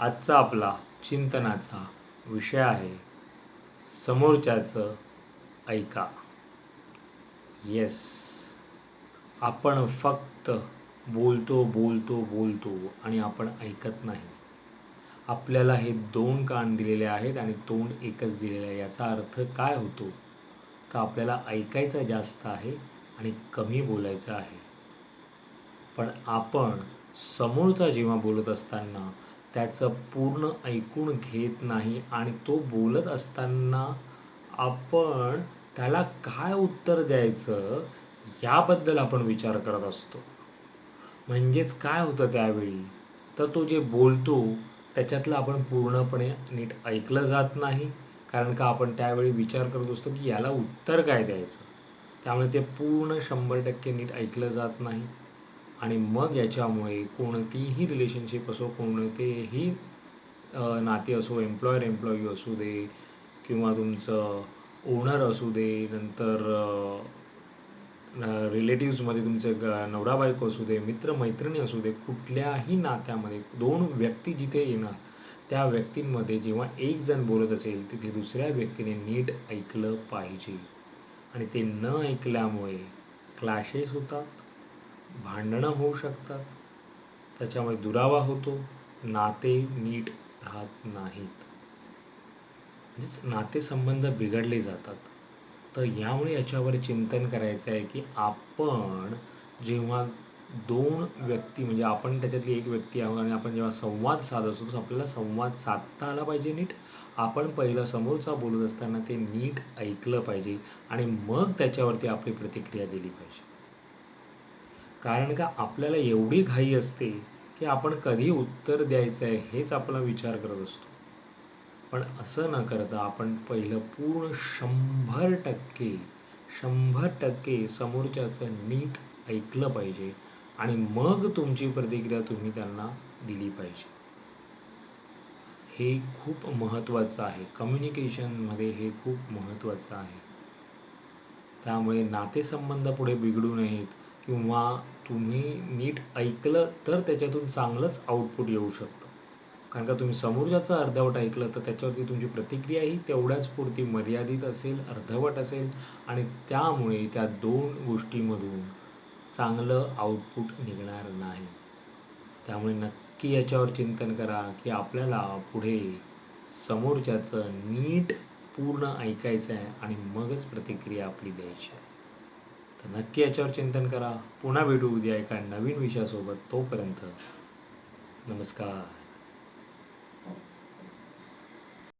आजचा आपला चिंतनाचा विषय आहे समोरच्याचं ऐका. येस आपण फक्त बोलतो बोलतो बोलतो आणि आपण ऐकत नाही. आपल्याला हे दोन कान दिलेले आहेत आणि तोंड एकच दिलेलं आहे. याचा अर्थ काय होतो? तर आपल्याला ऐकायचं जास्त आहे आणि कमी बोलायचं आहे. पण आपण समोरचा जेव्हा बोलत असताना त्याचं पूर्ण ऐकून घेत नाही आणि तो बोलत असताना आपण त्याला काय उत्तर द्यायचं याबद्दल आपण विचार करत असतो. म्हणजेच काय होतं त्यावेळी? तर तो जे बोलतो त्याच्यातलं आपण पूर्णपणे नीट ऐकलं जात नाही. कारण का आपण त्यावेळी विचार करत असतो की याला उत्तर काय द्यायचं? त्यामुळे ते पूर्ण शंभर टक्के नीट ऐकलं जात नाही. आणि मग याच्यामुळे कोणतीही रिलेशनशिप असो कोणतेही नाते असो एम्प्लॉयर एम्प्लॉई असू दे किंवा तुमचं ओनर असू दे नंतर रिलेटिव्समध्ये तुमचे ग नवरा बायको असू दे मित्रमैत्रिणी असू दे कुठल्याही नात्यामध्ये दोन व्यक्ती जिथे येणार त्या व्यक्तींमध्ये जेव्हा एक जण बोलत असेल तिथे दुसऱ्या व्यक्तीने नीट ऐकलं पाहिजे. आणि ते न ऐकल्यामुळे क्लॅशेस होतात. भांडणं होऊ शकतात. त्याच्यामुळे दुरावा होतो. नाते नीट राहत नाहीत. म्हणजेच नातेसंबंध बिघडले जातात. तर यामुळे याच्यावर चिंतन करायचं आहे की आपण जेव्हा दोन व्यक्ती म्हणजे आपण त्याच्यातली एक व्यक्ती आहोत आणि आपण जेव्हा संवाद साधत असतो आपल्याला संवाद साधता आला पाहिजे नीट. आपण पहिलं समोरचा बोलत असताना ते नीट ऐकलं पाहिजे आणि मग त्याच्यावरती आपली प्रतिक्रिया दिली पाहिजे. कारण का आपल्याला एवढी घाई असते की आपण कधी उत्तर द्यायचं आहे हेच आपला विचार करत असतो. पण असं न करता आपण पहिलं पूर्ण शंभर टक्के शंभर टक्के समोरच्याचं नीट ऐकलं पाहिजे आणि मग तुमची प्रतिक्रिया तुम्ही त्यांना दिली पाहिजे. हे खूप महत्त्वाचं आहे. कम्युनिकेशनमध्ये हे खूप महत्त्वाचं आहे. त्यामुळे नातेसंबंध पुढे बिघडू नयेत. किंवा तुम्ही नीट ऐकलं तर त्याच्यातून चांगलंच आउटपुट येऊ शकतं. कारण का तुम्ही समोरच्याचं अर्धवट ऐकलं तर त्याच्यावरती तुमची प्रतिक्रियाही तेवढ्याच पुरती मर्यादित असेल अर्धवट असेल आणि त्यामुळे त्या दोन गोष्टीमधून चांगलं आउटपुट निघणार नाही. त्यामुळे नक्की याच्यावर चिंतन करा की आपल्याला पुढे समोरच्याचं नीट पूर्ण ऐकायचं आहे आणि मगच प्रतिक्रिया आपली द्यायची आहे. तर नक्की याच्यावर चिंतन करा. पुन्हा भेटू उद्या एका नवीन विषयासोबत तोपर्यंत. नमस्कार.